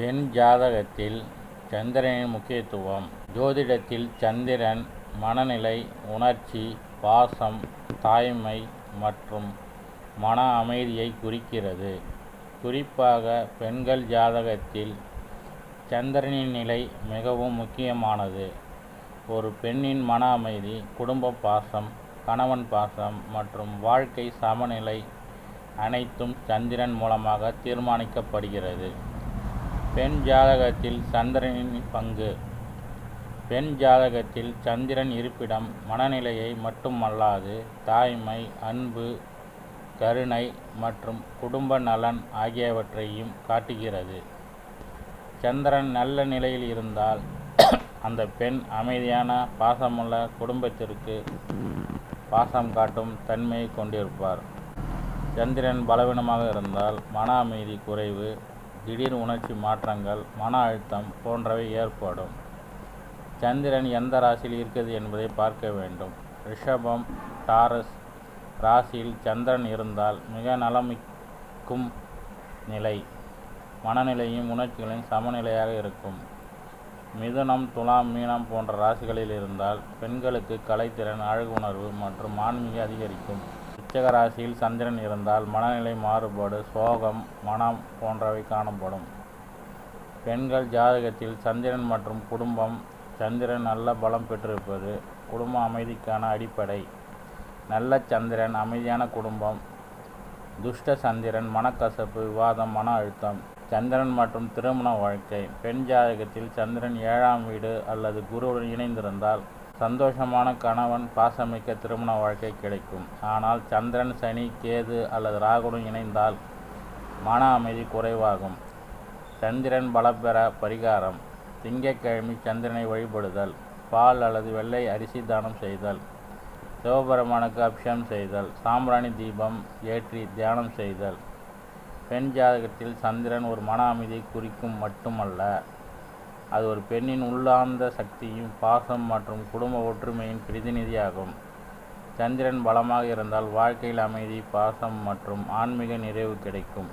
பெண் ஜாதகத்தில் சந்திரனின் முக்கியத்துவம் ஜோதிடத்தில் சந்திரன் மனநிலை உணர்ச்சி பாசம் தாய்மை மற்றும் மன அமைதியை குறிக்கிறது. குறிப்பாக பெண்கள் ஜாதகத்தில் சந்திரனின் நிலை மிகவும் முக்கியமானது. ஒரு பெண்ணின் மன அமைதி குடும்ப பாசம் கணவன் பாசம் மற்றும் வாழ்க்கை சமநிலை அனைத்தும் சந்திரன் மூலமாக தீர்மானிக்கப்படுகிறது. பெண் ஜாதகத்தில் சந்திரனின் பங்கு. பெண் ஜாதகத்தில் சந்திரன் இருப்பிடம் மனநிலையை மட்டுமல்லாது தாய்மை அன்பு கருணை மற்றும் குடும்ப நலன் ஆகியவற்றையும் காட்டுகிறது. சந்திரன் நல்ல நிலையில் இருந்தால் அந்த பெண் அமைதியான பாசமுள்ள குடும்பத்திற்கு பாசம் காட்டும் தன்மையை கொண்டிருப்பார். சந்திரன் பலவீனமாக இருந்தால் மன அமைதி குறைவு திடீர் உணர்ச்சி மாற்றங்கள் மன அழுத்தம் போன்றவை ஏற்படும். சந்திரன் எந்த ராசியில் இருக்கிறது என்பதை பார்க்க வேண்டும். ரிஷபம் டாரஸ் ராசியில் சந்திரன் இருந்தால் மிக நலமிக்கும் நிலை. மனநிலையும் உணர்ச்சிகளையும் சமநிலையாக இருக்கும். மிதுனம் துலாம் மீனம் போன்ற ராசிகளில் இருந்தால் பெண்களுக்கு கலைத்திறன் அழகு உணர்வு மற்றும் ஆன்மீக அதிகரிக்கும். உச்சக ராசியில் சந்திரன் இருந்தால் மனநிலை மாறுபாடு சோகம் மனம் போன்றவை காணப்படும். பெண்கள் ஜாதகத்தில் சந்திரன் மற்றும் குடும்பம் சந்திரன் நல்ல பலம் பெற்றிருப்பது குடும்ப அமைதிக்கான அடிப்படை. நல்ல சந்திரன் அமைதியான குடும்பம். துஷ்ட சந்திரன் மனக்கசப்பு விவாதம் மன அழுத்தம். சந்திரன் மற்றும் திருமண வாழ்க்கை. பெண் ஜாதகத்தில் சந்திரன் ஏழாம் வீடு அல்லது குருவுடன் இணைந்திருந்தால் சந்தோஷமான கணவன் பாசமிக்க திருமண வாழ்க்கை கிடைக்கும். ஆனால் சந்திரன் சனி கேது அல்லது ராகுடன் இணைந்தால் மன அமைதி குறைவாகும். சந்திரன் பலப்பெற பரிகாரம். திங்கட்கிழமை சந்திரனை வழிபடுதல். பால் அல்லது வெள்ளை அரிசி தானம் செய்தல். சிவபெருமானுக்கு அபிஷேகம் செய்தல். சாம்பிராணி தீபம் ஏற்றி தியானம் செய்தல். பெண் ஜாதகத்தில் சந்திரன் ஒரு மன அமைதியை குறிக்கும் மட்டுமல்ல அது ஒரு பெண்ணின் உள்ளார்ந்த சக்தியும் பாசம் மற்றும் குடும்ப ஒற்றுமையின் பிரதிநிதியாகும். சந்திரன் பலமாக இருந்தால் வாழ்க்கையில் அமைதி பாசம் மற்றும் ஆன்மீக நிறைவு கிடைக்கும்.